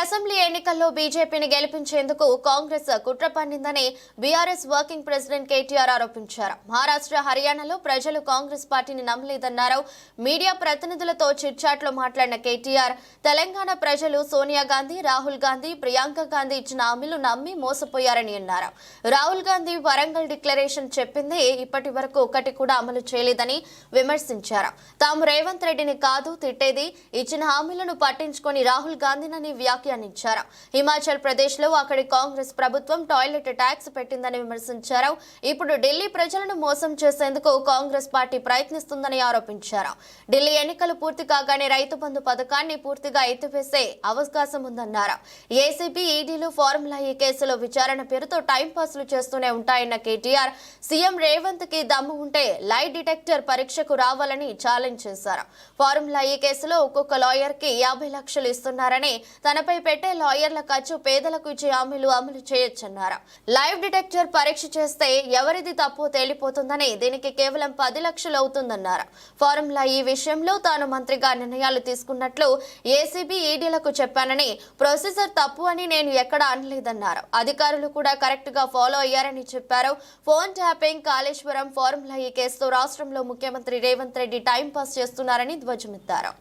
Assembly ఎన్నికల్లో బీజేపీని గెలిపించేందుకు కాంగ్రెస్ కుట్ర పన్నిందని బీఆర్ఎస్ వర్కింగ్ ప్రెసిడెంట్ కేటీఆర్ ఆరోపించారు. మహారాష్ట్ర హర్యానాలో ప్రజలు కాంగ్రెస్ పార్టీని నమ్మలేదన్నారు. మీడియా ప్రతినిధులతో చిట్చాట్లో మాట్లాడిన కేటీఆర్ తెలంగాణ ప్రజలు సోనియా గాంధీ రాహుల్ గాంధీ ప్రియాంక గాంధీ ఇచ్చిన హామీలు నమ్మి మోసపోయారని అన్నారు. రాహుల్ గాంధీ వరంగల్ డిక్లరేషన్ చెప్పింది ఇప్పటి వరకు ఒకటి కూడా అమలు చేయలేదని విమర్శించారు. తాము రేవంత్ రెడ్డిని కాదు తిట్టేది. ఇచ్చిన హామీలను పట్టించుకొని రాహుల్ గాంధీనని వ్యాఖ్యానించారు. హిమాచల్ ప్రదేశ్లో అక్కడి కాంగ్రెస్ ప్రభుత్వం టాయిలెట్ ట్యాక్స్ పెట్టిందని విమర్శించారు. ఇప్పుడు ఢిల్లీ ప్రజలను మోసం చేసేందుకు కాంగ్రెస్ పార్టీ ప్రయత్నిస్తుందని ఆరోపించారు. ఢిల్లీ ఎన్నికలు పూర్తి కాగానే రైతు బంధు పథకాన్ని పూర్తిగా ఎత్తివేసే అవకాశం ఉందన్నారు. ఏసీబీ ఈడీలు ఫార్ములా ఈ కేసులో విచారణ పేరుతో టైం పాస్లు చేస్తూనే ఉంటాయన్న కేటీఆర్ సీఎం రేవంత్కి దమ్ము ఉంటే లై డిటెక్టర్ పరీక్షకు రావాలని ఛాలెంజ్ చేశారు. ఫార్ములా ఈ కేసులో ఒక్కొక్క లాయర్కి యాభై లక్షలు ఇస్తున్నారని తనపై పెట్టే లాయర్ల ఖర్చు పేదలకు ఇచ్చే హామీలు అమలు చేయొచ్చన్నారు. లైవ్ డిటెక్టర్ పరీక్ష చేస్తే ఎవరిది తప్పు తేలిపోతుందని దీనికి కేవలం పది లక్షలు అవుతుందన్నారు. ఫారంలా ఈ విషయంలో తాను మంత్రిగా నిర్ణయాలు తీసుకున్నట్లు ఏసీబీ ఈడీలకు చెప్పానని ప్రొసీజర్ తప్పు అని నేను ఎక్కడ అనలేదన్నారు. అధికారులు కూడా కరెక్ట్గా ఫాలో అయ్యారని చెప్పారు. ఫోన్ ట్యాపింగ్ కాళేశ్వరం ఫార్ములా ఈ కేసుతో రాష్ట్రంలో ముఖ్యమంత్రి రేవంత్ రెడ్డి టైం పాస్ చేస్తున్నారని ధ్వజమెత్తారు.